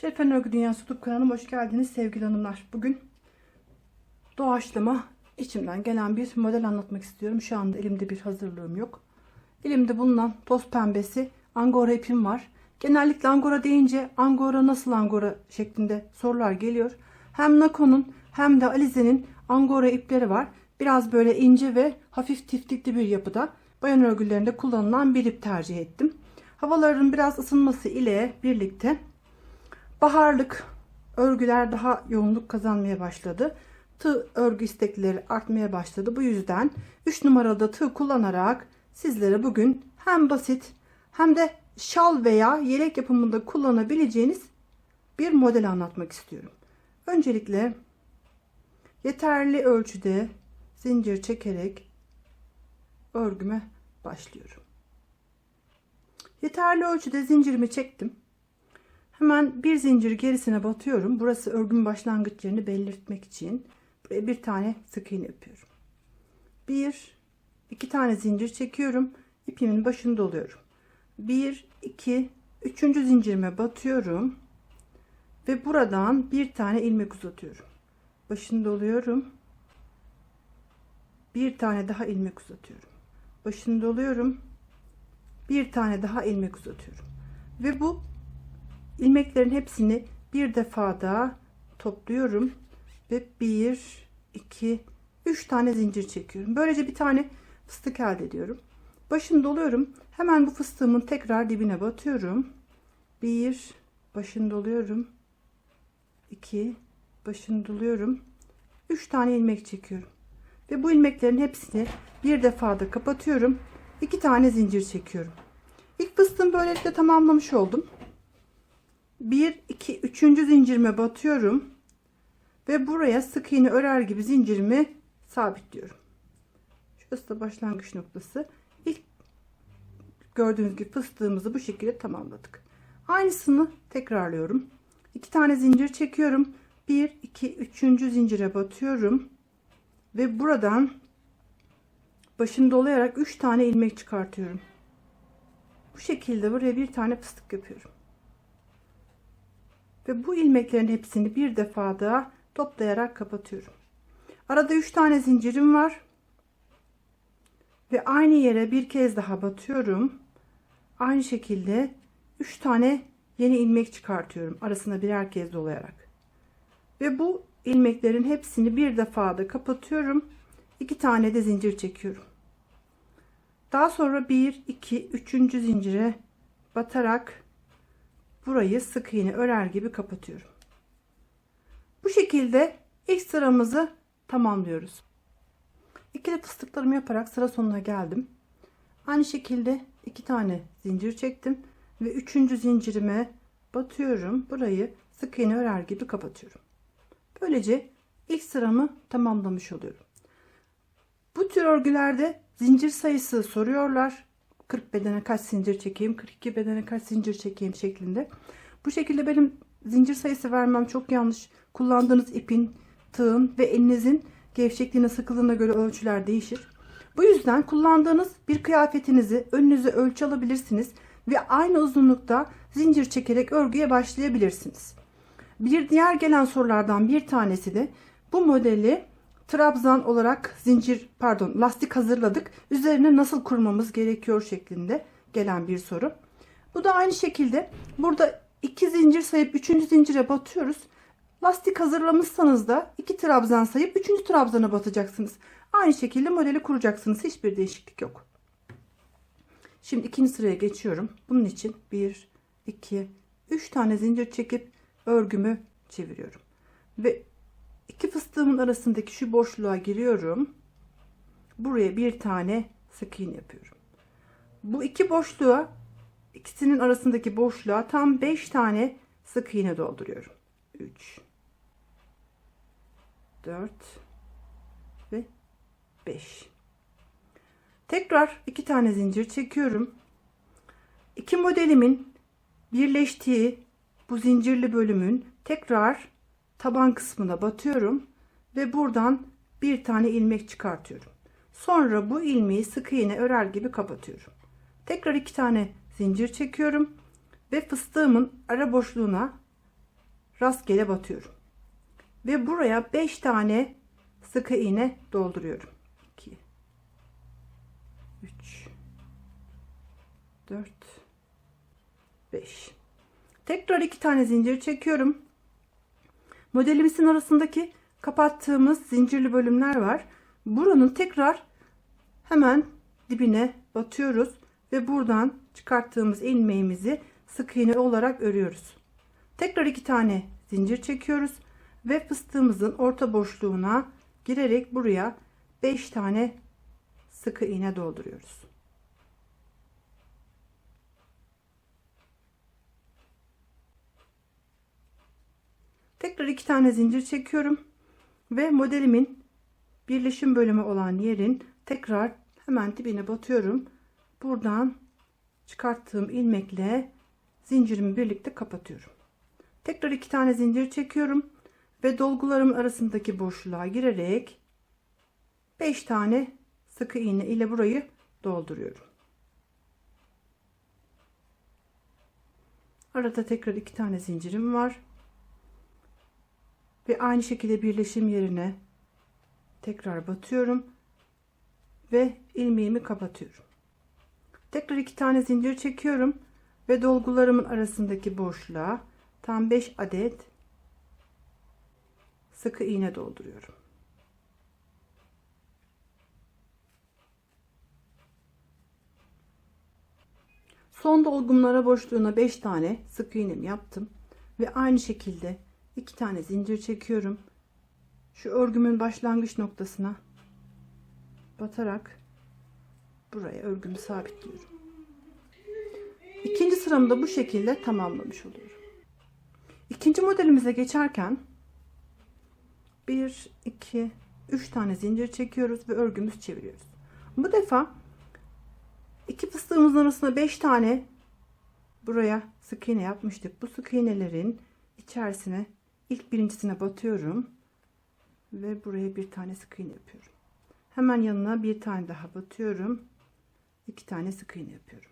Şerifen Örgü Dünyası YouTube kanalıma hoş geldiniz sevgili hanımlar. Bugün doğaçlama içimden gelen bir model anlatmak istiyorum. Şu anda elimde bir hazırlığım yok. Elimde bulunan toz pembesi angora ipim var. Genellikle angora deyince angora nasıl angora şeklinde sorular geliyor. Hem Nako'nun hem de Alize'nin angora ipleri var. Biraz böyle ince ve hafif tiftikli bir yapıda. Bayan örgülerinde kullanılan bir ip tercih ettim. Havaların biraz ısınması ile birlikte baharlık örgüler daha yoğunluk kazanmaya başladı. Tığ örgü istekleri artmaya başladı. Bu yüzden 3 numaralı tığ kullanarak sizlere bugün hem basit hem de şal veya yelek yapımında kullanabileceğiniz bir model anlatmak istiyorum. Öncelikle yeterli ölçüde zincir çekerek örgüme başlıyorum. Yeterli ölçüde zincirimi çektim. Hemen bir zincir gerisine batıyorum. Burası örgümün başlangıç yerini belirtmek için. Buraya bir tane sık iğne yapıyorum. Bir, iki tane zincir çekiyorum. İpimin başını doluyorum. Bir, iki, üçüncü zincirime batıyorum. Ve buradan bir tane ilmek uzatıyorum. Başını doluyorum. Bir tane daha ilmek uzatıyorum. Başını doluyorum. Bir tane daha ilmek uzatıyorum. Ve bu ilmeklerin hepsini bir defada topluyorum ve 1 2 3 tane zincir çekiyorum. Böylece bir tane fıstık elde ediyorum. Başını doluyorum. Hemen bu fıstığımın tekrar dibine batıyorum. 1 başını doluyorum. 2 başını doluyorum. 3 tane ilmek çekiyorum. Ve bu ilmeklerin hepsini bir defada kapatıyorum. 2 tane zincir çekiyorum. İlk fıstığımı böylelikle tamamlamış oldum. 1 2 3. zincirime batıyorum ve buraya sık iğne örer gibi zincirimi sabitliyorum. Şurası da başlangıç noktası. İlk gördüğünüz gibi fıstığımızı bu şekilde tamamladık. Aynısını tekrarlıyorum. 2 tane zincir çekiyorum. 1 2 3. zincire batıyorum ve buradan başını dolayarak 3 tane ilmek çıkartıyorum. Bu şekilde buraya bir tane fıstık yapıyorum. Ve bu ilmeklerin hepsini bir defada toplayarak kapatıyorum. Arada 3 tane zincirim var. Ve aynı yere bir kez daha batıyorum. Aynı şekilde 3 tane yeni ilmek çıkartıyorum. Arasına birer kez dolayarak. Ve bu ilmeklerin hepsini bir defada kapatıyorum. 2 tane de zincir çekiyorum. Daha sonra 1, 2, 3. zincire batarak burayı sık iğne örer gibi kapatıyorum. Bu şekilde ilk sıramızı tamamlıyoruz. İkili fıstıklarımı yaparak sıra sonuna geldim. Aynı şekilde iki tane zincir çektim ve üçüncü zincirime batıyorum. Burayı sık iğne örer gibi kapatıyorum. Böylece ilk sıramı tamamlamış oluyorum. Bu tür örgülerde zincir sayısı soruyorlar. 40 bedene kaç zincir çekeyim, 42 bedene kaç zincir çekeyim şeklinde. Bu şekilde benim zincir sayısı vermem çok yanlış. Kullandığınız ipin, tığın ve elinizin gevşekliğine, sıkılığına göre ölçüler değişir. Bu yüzden kullandığınız bir kıyafetinizi önünüze ölçü alabilirsiniz ve aynı uzunlukta zincir çekerek örgüye başlayabilirsiniz. Bir diğer gelen sorulardan bir tanesi de bu modeli trabzan olarak zincir pardon lastik hazırladık. Üzerine nasıl kurmamız gerekiyor şeklinde gelen bir soru. Bu da aynı şekilde burada iki zincir sayıp üçüncü zincire batıyoruz. Lastik hazırlamışsanız da iki trabzan sayıp üçüncü trabzana batacaksınız. Aynı şekilde modeli kuracaksınız. Hiçbir değişiklik yok. Şimdi ikinci sıraya geçiyorum. Bunun için 1, 2, 3 tane zincir çekip örgümü çeviriyorum. Ve fıstığımın arasındaki şu boşluğa giriyorum. Buraya bir tane sık iğne yapıyorum. Bu iki boşluğa ikisinin arasındaki boşluğa tam 5 tane sık iğne dolduruyorum. 3 4 ve 5 tekrar iki tane zincir çekiyorum iki modelimin birleştiği bu zincirli bölümün tekrar taban kısmına batıyorum ve buradan bir tane ilmek çıkartıyorum sonra bu ilmeği sık iğne örer gibi kapatıyorum tekrar iki tane zincir çekiyorum ve fıstığımın ara boşluğuna rastgele batıyorum. Ve buraya 5 tane sıkı iğne dolduruyorum. 2 3 4 5 Tekrar iki tane zincir çekiyorum. Modelimizin arasındaki kapattığımız zincirli bölümler var. Buranın tekrar hemen dibine batıyoruz ve buradan çıkarttığımız ilmeğimizi sık iğne olarak örüyoruz. Tekrar iki tane zincir çekiyoruz ve fıstığımızın orta boşluğuna girerek buraya 5 tane sıkı iğne dolduruyoruz. Tekrar iki tane zincir çekiyorum ve modelimin birleşim bölümü olan yerin tekrar hemen dibine batıyorum. Buradan çıkarttığım ilmekle zincirimi birlikte kapatıyorum. Tekrar iki tane zincir çekiyorum ve dolgularım arasındaki boşluğa girerek 5 tane sıkı iğne ile burayı dolduruyorum. Arada tekrar iki tane zincirim var. Ve aynı şekilde birleşim yerine tekrar batıyorum ve ilmeğimi kapatıyorum. Tekrar iki tane zincir çekiyorum ve dolgularımın arasındaki boşluğa tam 5 adet sıkı iğne dolduruyorum. Son dolgumlara boşluğuna 5 tane sık iğnemi yaptım ve aynı şekilde iki tane zincir çekiyorum. Şu örgümün başlangıç noktasına batarak buraya örgümü sabitliyorum. İkinci sıramı da bu şekilde tamamlamış oluyorum. İkinci modelimize geçerken 1 2 3 tane zincir çekiyoruz ve örgümüzü çeviriyoruz. Bu defa iki fıstığımızın arasında 5 tane buraya sık iğne yapmıştık. Bu sık iğnelerin içerisine ilk birincisine batıyorum ve buraya bir tane sık iğne yapıyorum. Hemen yanına bir tane daha batıyorum. iki tane sık iğne yapıyorum.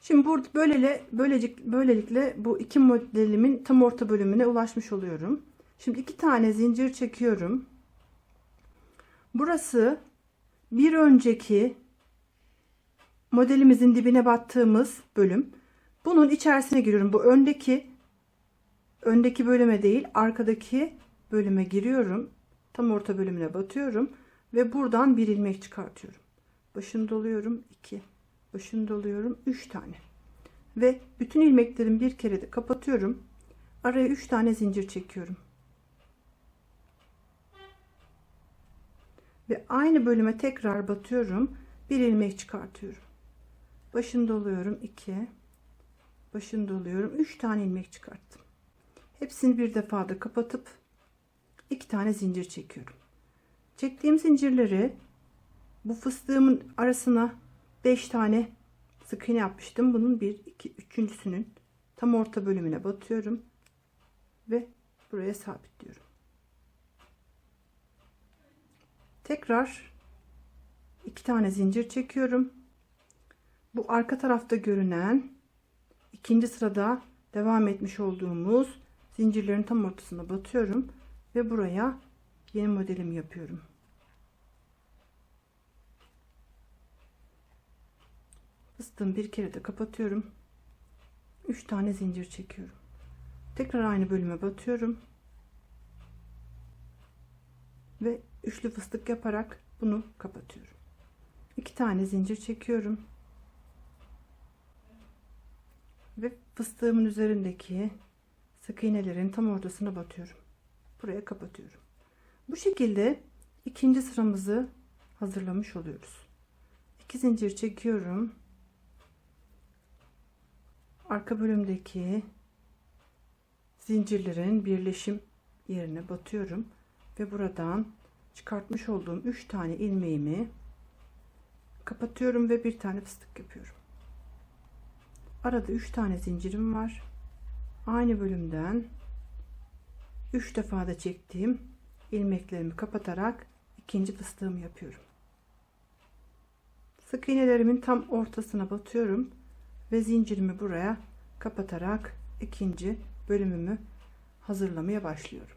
Şimdi burada böylele böylecik böylelikle bu iki modelimin tam orta bölümüne ulaşmış oluyorum. Şimdi iki tane zincir çekiyorum. Burası bir önceki modelimizin dibine battığımız bölüm. Bunun içerisine giriyorum. Bu öndeki öndeki bölüme değil, arkadaki bölüme giriyorum. Tam orta bölümüne batıyorum ve buradan bir ilmek çıkartıyorum. Başını doluyorum 2. Başını doluyorum 3 tane. Ve bütün ilmeklerimi bir kere de kapatıyorum. Araya 3 tane zincir çekiyorum. Ve aynı bölüme tekrar batıyorum. Bir ilmek çıkartıyorum. Başını doluyorum 2. Başını doluyorum 3 tane ilmek çıkarttım. Hepsini bir defada kapatıp iki tane zincir çekiyorum. Çektiğim zincirleri bu fıstığımın arasına 5 tane sık iğne yapmıştım. Bunun 1 2 üçüncüsünün tam orta bölümüne batıyorum ve buraya sabitliyorum. Tekrar iki tane zincir çekiyorum. Bu arka tarafta görünen ikinci sırada devam etmiş olduğumuz zincirlerin tam ortasına batıyorum ve buraya yeni modelimi yapıyorum. Fıstığımı bir kere de kapatıyorum. 3 tane zincir çekiyorum. Tekrar aynı bölüme batıyorum. Ve üçlü fıstık yaparak bunu kapatıyorum. 2 tane zincir çekiyorum. Ve fıstığımın üzerindeki sık iğnelerin tam ortasına batıyorum. Buraya kapatıyorum. Bu şekilde ikinci sıramızı hazırlamış oluyoruz. 2 zincir çekiyorum. Arka bölümdeki zincirlerin birleşim yerine batıyorum ve buradan çıkartmış olduğum 3 tane ilmeğimi kapatıyorum ve bir tane fıstık yapıyorum. Arada 3 tane zincirim var. Aynı bölümden 3 defa da çektiğim ilmeklerimi kapatarak ikinci fıstığımı yapıyorum. Sık iğnelerimin tam ortasına batıyorum ve zincirimi buraya kapatarak ikinci bölümümü hazırlamaya başlıyorum.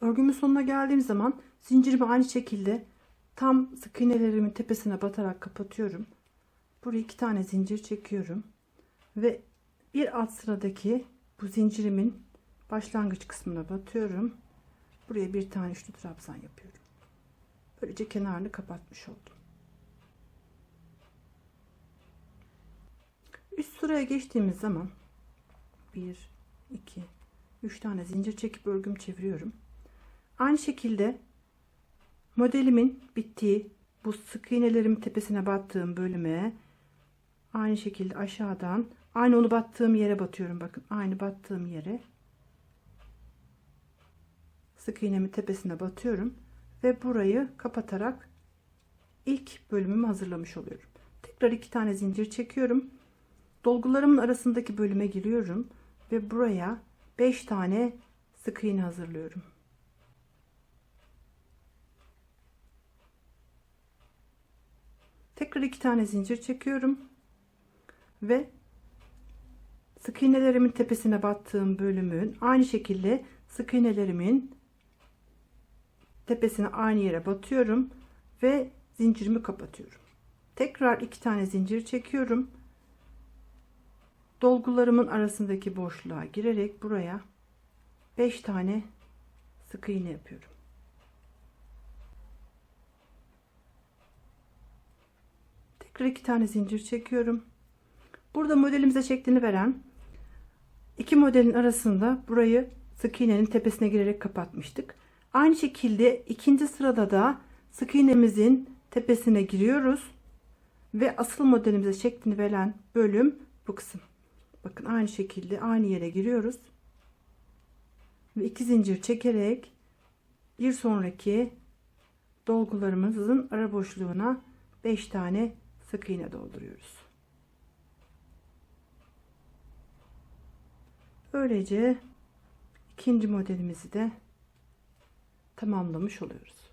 Örgümün sonuna geldiğim zaman zincirimi aynı şekilde tam sık iğnelerimin tepesine batarak kapatıyorum. Buraya iki tane zincir çekiyorum ve bir alt sıradaki bu zincirimin başlangıç kısmına batıyorum. Buraya bir tane üçlü trabzan yapıyorum. Böylece kenarını kapatmış oldum. Üst sıraya geçtiğimiz zaman 1 2 3 tane zincir çekip örgüm çeviriyorum. Aynı şekilde modelimin bittiği bu sık iğnelerimin tepesine battığım bölüme aynı şekilde aşağıdan aynı onu battığım yere batıyorum. Bakın aynı battığım yere sık iğnemi tepesine batıyorum ve burayı kapatarak ilk bölümümü hazırlamış oluyorum. Tekrar iki tane zincir çekiyorum. Dolgularımın arasındaki bölüme giriyorum ve buraya 5 tane sık iğne hazırlıyorum. Tekrar iki tane zincir çekiyorum ve sık iğnelerimin tepesine battığım bölümün aynı şekilde sık iğnelerimin tepesine aynı yere batıyorum ve zincirimi kapatıyorum. Tekrar iki tane zincir çekiyorum. Dolgularımın arasındaki boşluğa girerek buraya 5 tane sık iğne yapıyorum. Tekrar iki tane zincir çekiyorum. Burada modelimize şeklini veren iki modelin arasında burayı sık iğnenin tepesine girerek kapatmıştık. Aynı şekilde ikinci sırada da sık iğnemizin tepesine giriyoruz ve asıl modelimize şeklini veren bölüm bu kısım. Bakın aynı şekilde aynı yere giriyoruz ve iki zincir çekerek bir sonraki dolgularımızın ara boşluğuna 5 tane sık iğne dolduruyoruz. Böylece ikinci modelimizi de tamamlamış oluyoruz.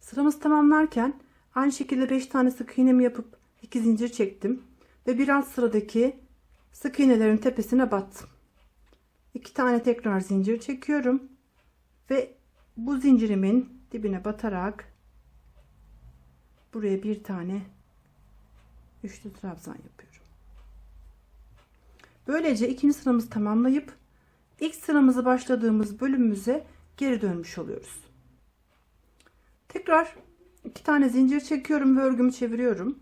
Sıramız tamamlarken aynı şekilde 5 tane sık iğnemi yapıp 2 zincir çektim ve bir alt sıradaki sık iğnelerin tepesine battım. 2 tane tekrar zincir çekiyorum ve bu zincirimin dibine batarak buraya bir tane üçlü trabzan yapıyorum. Böylece ikinci sıramızı tamamlayıp ilk sıramızı başladığımız bölümümüze geri dönmüş oluyoruz. Tekrar iki tane zincir çekiyorum ve örgümü çeviriyorum.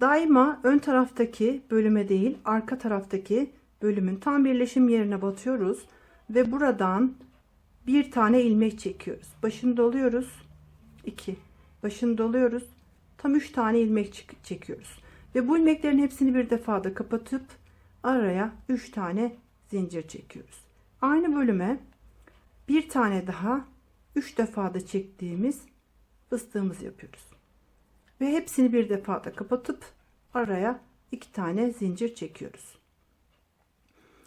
Daima ön taraftaki bölüme değil arka taraftaki bölümün tam birleşim yerine batıyoruz ve buradan bir tane ilmek çekiyoruz. Başını doluyoruz. 2. Başını doluyoruz. Tam 3 tane ilmek çekiyoruz. Ve bu ilmeklerin hepsini bir defada kapatıp araya 3 tane zincir çekiyoruz. Aynı bölüme bir tane daha 3 defada çektiğimiz fıstığımızı yapıyoruz. Ve hepsini bir defada kapatıp araya 2 tane zincir çekiyoruz.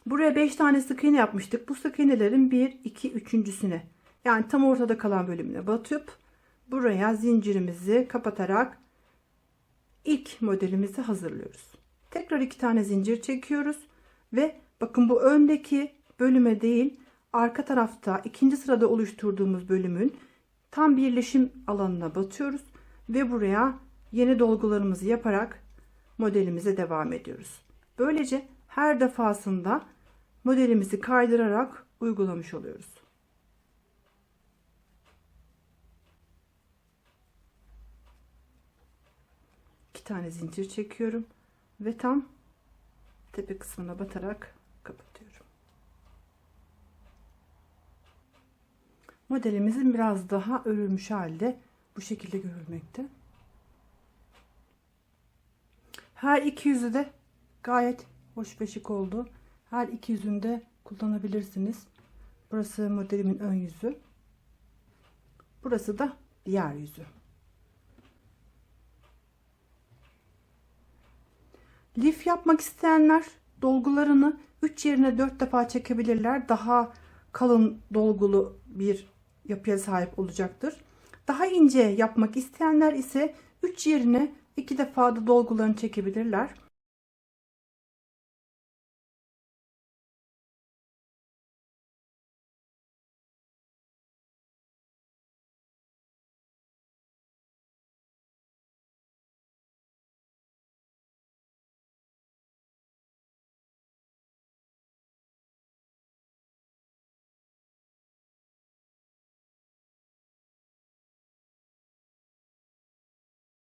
Buraya 5 tane sık iğne yapmıştık. Bu sık iğnelerin 1, 2, 3.süne yani tam ortada kalan bölümüne batıp buraya zincirimizi kapatarak ilk modelimizi hazırlıyoruz. Tekrar iki tane zincir çekiyoruz ve bakın bu öndeki bölüme değil arka tarafta ikinci sırada oluşturduğumuz bölümün tam birleşim alanına batıyoruz ve buraya yeni dolgularımızı yaparak modelimize devam ediyoruz. Böylece her defasında modelimizi kaydırarak uygulamış oluyoruz. Tane zincir çekiyorum ve tam tepe kısmına batarak kapatıyorum. Modelimizin biraz daha örülmüş halde bu şekilde görülmekte. Her iki yüzü de gayet hoş ve şık oldu. Her iki yüzünde kullanabilirsiniz. Burası modelimin ön yüzü. Burası da diğer yüzü. Lif yapmak isteyenler dolgularını 3 yerine 4 defa çekebilirler. Daha kalın dolgulu bir yapıya sahip olacaktır. Daha ince yapmak isteyenler ise 3 yerine 2 defa da dolgularını çekebilirler.